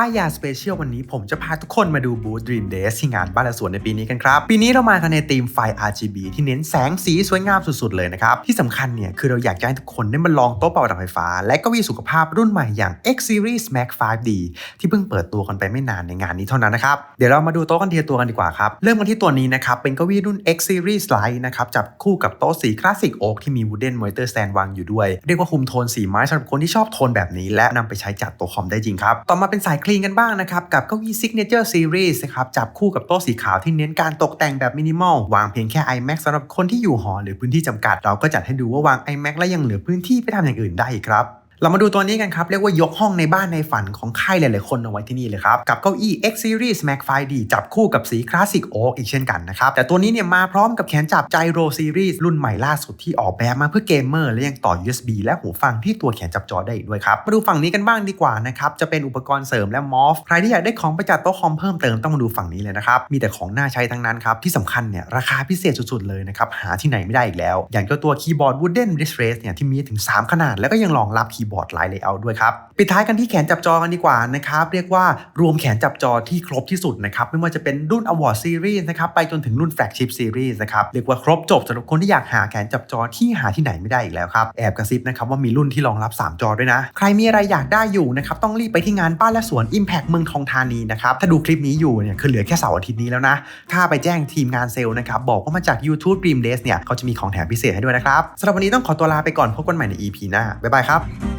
ป้ายยาสเปเชียลวันนี้ผมจะพาทุกคนมาดูบูธ Dream Days ที่งานบ้านและสวนในปีนี้กันครับ ปีนี้เรามากันในธีมไฟ RGB ที่เน้นแสงสีสวยงามสุดๆเลยนะครับ ที่สำคัญเนี่ย คือเราอยากจะให้ทุกคนได้มาลองโต๊ะเป่าดับไฟฟ้า และก็วีสุขภาพรุ่นใหม่อย่าง X Series Max 5D ที่เพิ่งเปิดตัวกันไปไม่นานในงานนี้เท่านั้นนะครับ เดี๋ยวเรามาดูโต๊ะกันทีละตัวกันดีกว่าครับ เริ่มกันที่ตัวนี้นะครับเป็นเก้าอี้รุ่น X Series Lite นะครับจับคู่กับโต๊ะสีคลาสสิกโอ๊กที่มี Wooden Monitor Stand วางอยู่ด้วยเรียกว่าคุมโทนสีไม้สำหรับคนที่ชอบโทนแบบนี้ และนำไปใช้จัดโต๊ะคอมได้จริงครับต่อมาเป็นสายคลีนกันบ้างนะครับ กับเก้าอี้ Signature Series นะครับจับคู่กับโต๊ะสีขาวที่เน้นการตกแต่งแบบมินิมอล วางเพียงแค่ iMac สำหรับคนที่อยู่หอหรือพื้นที่จำกัด เราก็จัดให้ดูว่าวาง iMac และยังเหลือพื้นที่ไปทำอย่างอื่นได้ครับ เรามาดูตัวนี้กันครับ เรียกว่ายกห้องในบ้านในฝันของใครหลาย ๆ คนเอาไว้ที่นี่เลยครับ กับเก้าอี้ X Series Mac 5D จับคู่กับสีคลาสสิกโอ๊กอีกเช่นกันนะครับ แต่ตัวนี้เนี่ยมาพร้อมกับแขนจับ Gyro Series รุ่นใหม่ล่าสุดที่ออกแบบมาเพื่อเกมเมอร์และยังต่อ USB และหูฟังที่ตัวแขนจับจอได้อีกด้วยครับ มาดูฝั่งนี้กันบ้างดีกว่านะครับ จะเป็นอุปกรณ์เสริมและมอฟใครที่อยากได้ของไปจัดโต๊ะคอมเพิ่มเติมต้องมาดูฝั่งนี้เลยนะครับมีแต่ของน่าใช้ทั้งนั้นครับที่สำคัญเนี่ยราคาพิเศษสุด ๆ เลยนะครับหาที่ไหนไม่ได้อีกแล้ว อย่างเจ้าตัวคีย์บอร์ด Wooden Wrist Rest เนี่ยที่มีถึง 3 ขนาดแล้วก็ยังรองรับคีย์บอร์ดหลายเลเยอร์ด้วยครับ ปิดท้ายกันที่แขนจับจอกันดีกว่านะครับ เรียกว่ารวมแขนจับจอที่ครบที่สุดนะครับ ไม่ว่าจะเป็นรุ่น Award Series นะครับ ไปจนถึงรุ่น Flagship Series นะครับ เรียกว่าครบจบสำหรับคนที่อยากหาแขนจับจอที่หาที่ไหนไม่ได้อีกแล้วครับ แอบกระซิบนะครับว่ามีรุ่นที่รองรับ 3 จอด้วยนะ ใครมีอะไรอยากได้อยู่นะครับต้องรีบไปที่งานบ้านและสวน Impact เมืองทองธานีนะครับถ้าดูคลิปนี้อยู่เนี่ยคือเหลือแค่เสาร์อาทิตย์นี้แล้วนะถ้าไปแจ้งทีมงานเซลล์นะครับบอกว่ามาจาก YouTube Dream Days เนี่ยเขาจะมีของแถมพิเศษให้ด้วยนะครับสำหรับวันนี้ต้องขอตัวลาไปก่อนพบกันใหม่ใน EP หน้าบ๊ายบายครับ